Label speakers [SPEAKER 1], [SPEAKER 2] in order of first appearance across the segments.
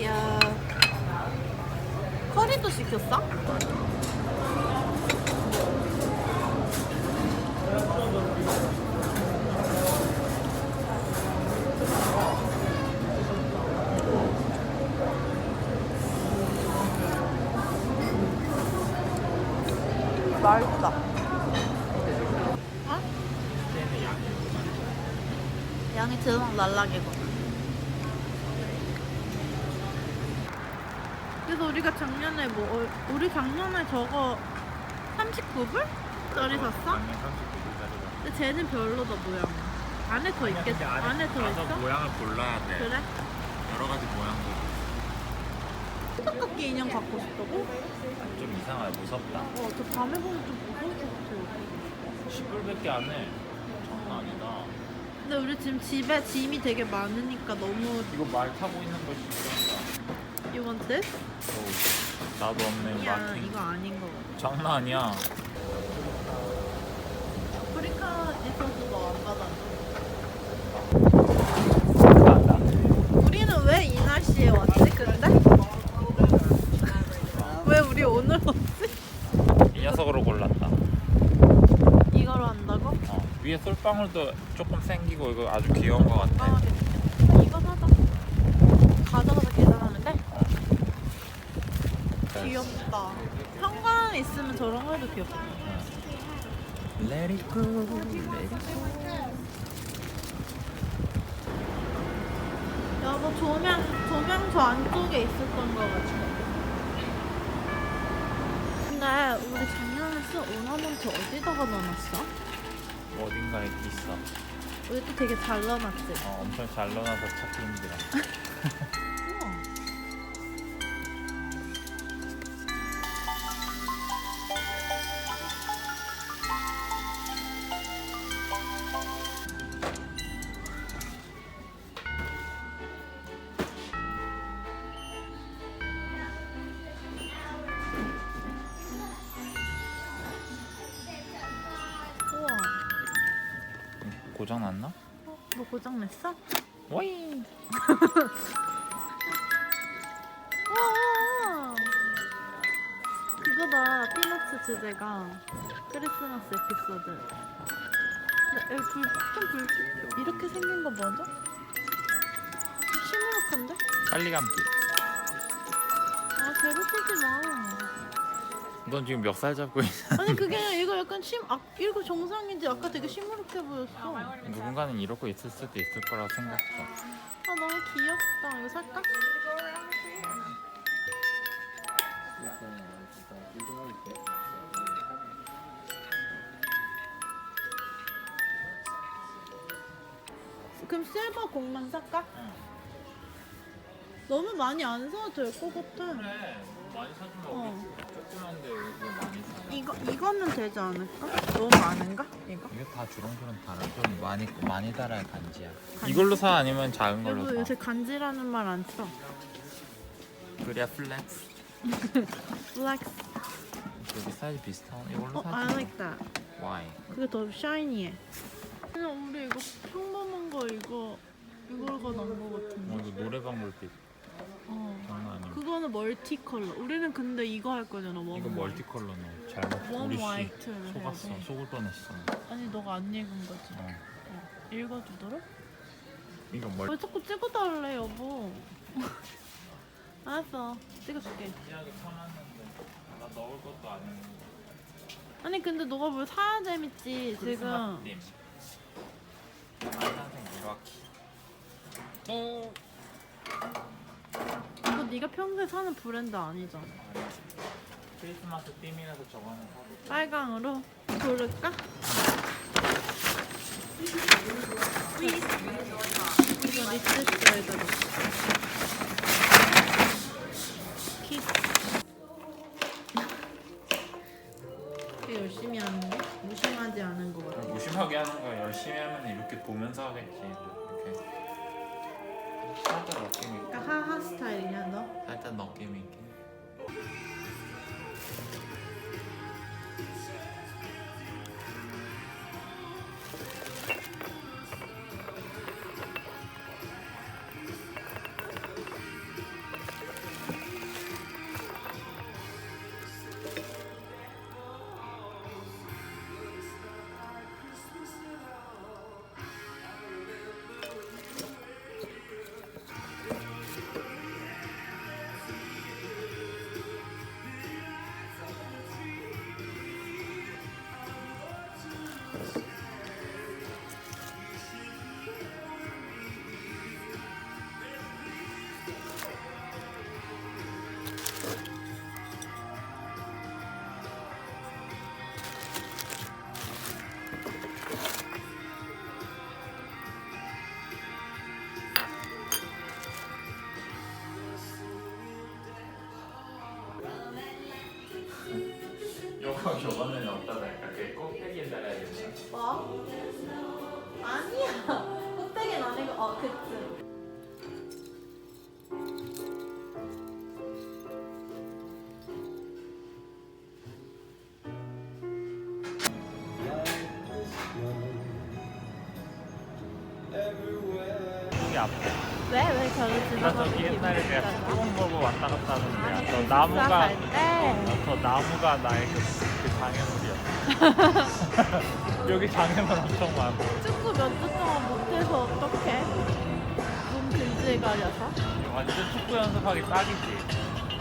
[SPEAKER 1] 야 커리도 시켰어? 맛있다. 어? 양이 대박 날라개고. 그래서 우리가 작년에 뭐 어, 우리 작년에 저거 39불? 짜리 샀어? 근데 쟤는 별로다 모양. 안에 더 있겠 안에 더
[SPEAKER 2] 가서
[SPEAKER 1] 있어?
[SPEAKER 2] 모양을 골라야 돼.
[SPEAKER 1] 그래?
[SPEAKER 2] 여러 가지 모양도
[SPEAKER 1] 똑같게 인형 갖고 싶다고?
[SPEAKER 2] 좀 이상해, 무섭다.
[SPEAKER 1] 어, 저 밤에 보면 좀 무서울 것 같아요.
[SPEAKER 2] 10불밖에 안 해. 장난 아니다.
[SPEAKER 1] 근데 우리 지금 집에 짐이 되게 많으니까 너무
[SPEAKER 2] 이거 말 타고 있는 거 진짜.
[SPEAKER 1] You want this?
[SPEAKER 2] 어우, 나도 없네.
[SPEAKER 1] 아니야
[SPEAKER 2] 마킹.
[SPEAKER 1] 이거 아닌 거 같아.
[SPEAKER 2] 장난 아니야.
[SPEAKER 1] 아프리카 있어서 너안 받아줘? 우리는 왜 이 날씨에 왔지 근데? 왜 우리 오늘 왔지?
[SPEAKER 2] 이 녀석으로 골랐다.
[SPEAKER 1] 이거로 한다고?
[SPEAKER 2] 어, 위에 솔방울도 조금 생기고 이거 아주 귀여운 거 같아.
[SPEAKER 1] 아 이거 사자 가져가서 계산하면 돼? 귀엽다 현관 있으면 저런 거 해도 귀엽다
[SPEAKER 2] Let it go, let it
[SPEAKER 1] 여보 조명 조명 저 안쪽에 있었던 거 같아 근데 우리 작년에 쓴 오나먼트 어디다가 넣어놨어?
[SPEAKER 2] go. 어딘가에 있어.
[SPEAKER 1] 우리 또 되게 잘 넣어놨지?
[SPEAKER 2] 어, 엄청 잘 넣어놔서 찾기 힘들어. 고장 났나?
[SPEAKER 1] 어, 너 고장 냈어?
[SPEAKER 2] 와이.
[SPEAKER 1] 우와 그거다 피너츠 주제가 크리스마스 에피소드 근데 여기 불, 좀 불, 이렇게 생긴 거 맞아? 좀 시무룩한데?
[SPEAKER 2] 빨리 감기.
[SPEAKER 1] 아 괴롭히지 마
[SPEAKER 2] 넌 지금 몇살 잡고 있어?
[SPEAKER 1] 아니 그게 아니라 이거 약간 심, 아, 이거 정상인지 아까 되게 시무룩해 보였어 아
[SPEAKER 2] 누군가는 이러고 있을 수도 있을 거라고 생각해.
[SPEAKER 1] 너무 귀엽다 이거 살까? 그럼 실버 공만 살까?
[SPEAKER 2] 응.
[SPEAKER 1] 너무 많이 안 사도 될 것 같아.
[SPEAKER 2] 그래, 많이 사주면
[SPEAKER 1] 어.
[SPEAKER 2] 조그만데 왜 많이 사?
[SPEAKER 1] 이거 이거는 되지 않을까? 너무 많은가? 이거?
[SPEAKER 2] 이게 다 주렁주렁 달아. 좀 많이 많이 달아야 간지야.
[SPEAKER 1] 간지?
[SPEAKER 2] 이걸로 사 아니면 작은 걸로
[SPEAKER 1] 여보
[SPEAKER 2] 사.
[SPEAKER 1] 요새 간지라는 말 안 써.
[SPEAKER 2] 그래야 플렉스.
[SPEAKER 1] Flex.
[SPEAKER 2] 여기 사이즈 비슷한 이걸로
[SPEAKER 1] 어,
[SPEAKER 2] 사자.
[SPEAKER 1] I like that.
[SPEAKER 2] Why?
[SPEAKER 1] 그게 더 샤이니해. 그냥 우리 이거 평범한 거 이거 이거가 나은 거 같은데.
[SPEAKER 2] 어, 이거 노래방 볼때
[SPEAKER 1] 어.
[SPEAKER 2] 장난 아니야.
[SPEAKER 1] 그거는 멀티 컬러. 우리는 근데 이거 할 거잖아. 원
[SPEAKER 2] 이거
[SPEAKER 1] 화이트.
[SPEAKER 2] 멀티 컬러네. 잘못
[SPEAKER 1] 원
[SPEAKER 2] 우리 씨
[SPEAKER 1] 화이트를 해야
[SPEAKER 2] 속았어.
[SPEAKER 1] 돼.
[SPEAKER 2] 속을 뻔했어.
[SPEAKER 1] 아니 너가 안 읽은 거지.
[SPEAKER 2] 어.
[SPEAKER 1] 어. 읽어주도록?
[SPEAKER 2] 이거 멀.
[SPEAKER 1] 왜 자꾸 찍어달래 여보? 알았어. 찍어줄게.
[SPEAKER 2] 이야기 편했는데 나 넣을 것도 아닌데.
[SPEAKER 1] 아니 근데 너가 뭘 사야 재밌지 지금.
[SPEAKER 2] 빨간색 이렇게. 어.
[SPEAKER 1] 이거 네가 평소에 사는 브랜드 아니잖아.
[SPEAKER 2] 크리스마스 띠이라서 저거는 사고.
[SPEAKER 1] 빨강으로 고를까? 이거 키꽤 열심히 하는데 무심하지 않은 것 같아.
[SPEAKER 2] 무심하게 하는 거야. 열심히 하면 이렇게 보면서 하겠지.
[SPEAKER 1] 스타일이냐 너?
[SPEAKER 2] 살짝 느낌 있게. 저번에는 없다니까 그 꼭대기에다가 이렇게
[SPEAKER 1] 뭐? 아니야. 껍데기는 아니고 어 그쯤.
[SPEAKER 2] 이게 아파.
[SPEAKER 1] 왜? 왜 저를
[SPEAKER 2] 나
[SPEAKER 1] 지나가는
[SPEAKER 2] 저기 옛날에 내가? 뚜껑 보고 왔다 갔다
[SPEAKER 1] 아,
[SPEAKER 2] 하는데 저
[SPEAKER 1] 기숙사
[SPEAKER 2] 나무가
[SPEAKER 1] 갈 때?
[SPEAKER 2] 어, 저 나무가 나의 그, 그 장애물이야. 여기 장애물 엄청 많고.
[SPEAKER 1] 축구 몇주 동안 못해서 어떡해? 몸 근질 가려서?
[SPEAKER 2] 완전 축구 연습하기 딱이지.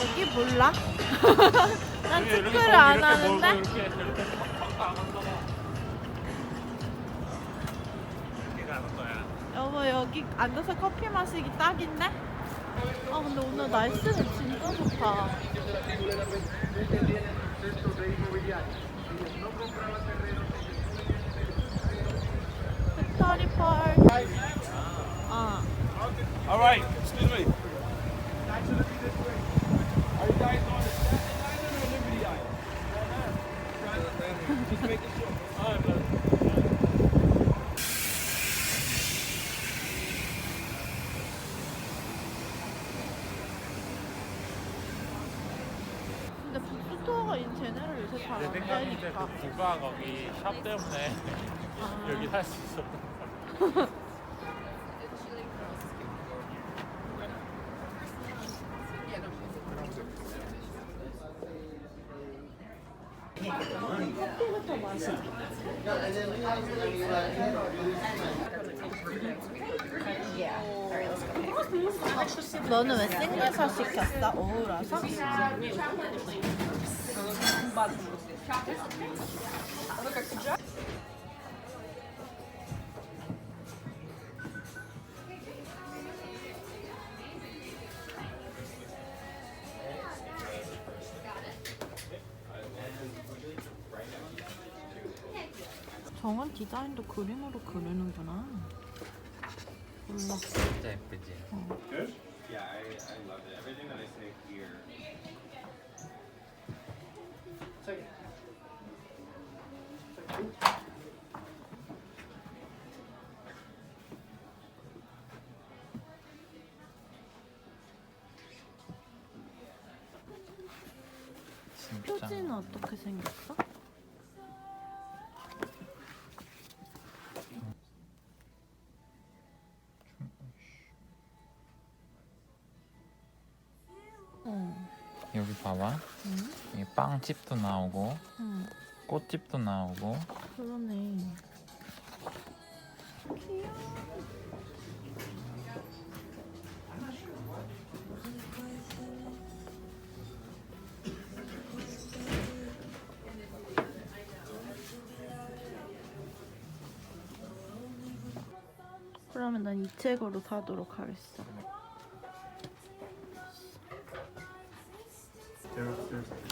[SPEAKER 1] 여기 몰라? 난
[SPEAKER 2] 이렇게
[SPEAKER 1] 축구를 안
[SPEAKER 2] 이렇게 몰고
[SPEAKER 1] 하는데?
[SPEAKER 2] 이렇게 이렇게 팍팍 안 한다고.
[SPEAKER 1] 여보 여기 앉아서 커피 마시기 딱인데? 아 근데 오늘 날씨는 진짜 좋다 팩토리 펄 아,
[SPEAKER 3] All right, excuse me.
[SPEAKER 1] 인 제네럴 요새
[SPEAKER 2] 내
[SPEAKER 1] 잘안
[SPEAKER 2] 생각인데
[SPEAKER 1] 되니까
[SPEAKER 2] 그 구가 거기 샵 때문에
[SPEAKER 1] 아.
[SPEAKER 2] 여기 살 수 있어.
[SPEAKER 1] 커피부터 마시자 너는 왜 생내서 시켰어? 오우라서? 정원 디자인도 그림으로 그리는구나. 몰라.
[SPEAKER 2] 진짜 예쁘지.
[SPEAKER 3] Good? Yeah, I, I love it. Everything that I say here.
[SPEAKER 2] 진짜.
[SPEAKER 1] 표지는 어떻게 생겼어? 어,
[SPEAKER 2] 빵집도 나오고
[SPEAKER 1] 응,
[SPEAKER 2] 꽃집도 나오고
[SPEAKER 1] 그러네. 그러면 난 이 책으로 사도록 하겠어. 우와,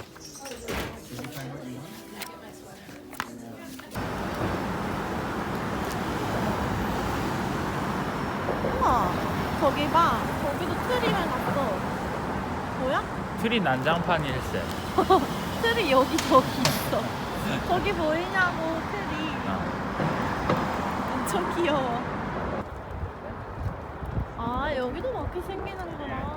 [SPEAKER 1] 저기 봐. 거기도 트리 해놨어. 뭐야?
[SPEAKER 2] 트리 난장판 일세.
[SPEAKER 1] 트리 여기 저기 있어. 저기 보이냐고 트리.
[SPEAKER 2] 어.
[SPEAKER 1] 엄청 귀여워. 아 여기도 그렇게 생기는구나.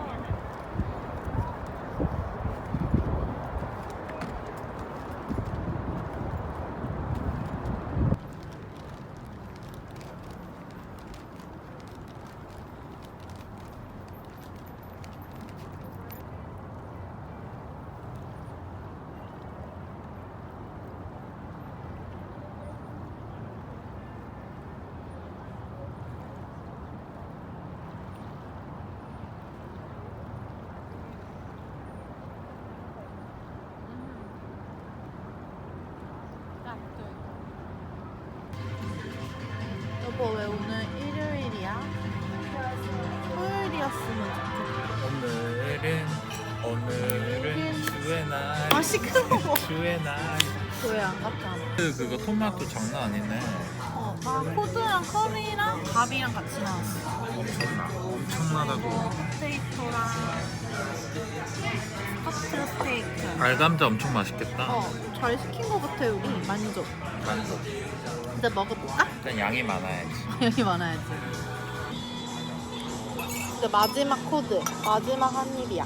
[SPEAKER 1] 여보 왜 오늘 일요일이야? 토요일이었으면 좋겠다.
[SPEAKER 2] 오늘은 오늘은 주의 날.
[SPEAKER 1] 아 시끄러워.
[SPEAKER 2] 주의 날.
[SPEAKER 1] 교회 안 갔잖아.
[SPEAKER 2] 그 그거 토마토 장난 아니네.
[SPEAKER 1] 어, 나 포도랑 커리랑 밥이랑 같이 나왔어.
[SPEAKER 2] 엄청나. 엄청나다고.
[SPEAKER 1] 스테이크랑 스커트 스테이크.
[SPEAKER 2] 알감자 엄청 맛있겠다.
[SPEAKER 1] 어, 잘 시킨 거 같아 우리 만족.
[SPEAKER 2] 만족.
[SPEAKER 1] 이제 먹어볼까?
[SPEAKER 2] 일단 양이 많아야지.
[SPEAKER 1] 여기 많아야지. 이제 마지막 코드, 마지막 한 입이야.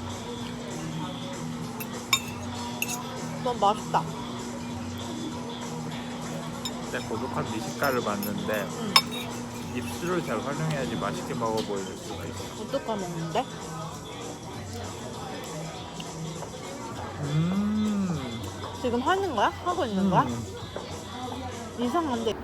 [SPEAKER 1] 너무 맛있다.
[SPEAKER 2] 진짜 고독한 미식가를 봤는데
[SPEAKER 1] 응.
[SPEAKER 2] 입술을 잘 활용해야지 맛있게 먹어 보일 수가 있어.
[SPEAKER 1] 어떻게 먹는데?
[SPEAKER 2] 음.
[SPEAKER 1] 지금 하는 거야? 하고 있는 거야?
[SPEAKER 2] 음.
[SPEAKER 1] 이상한데.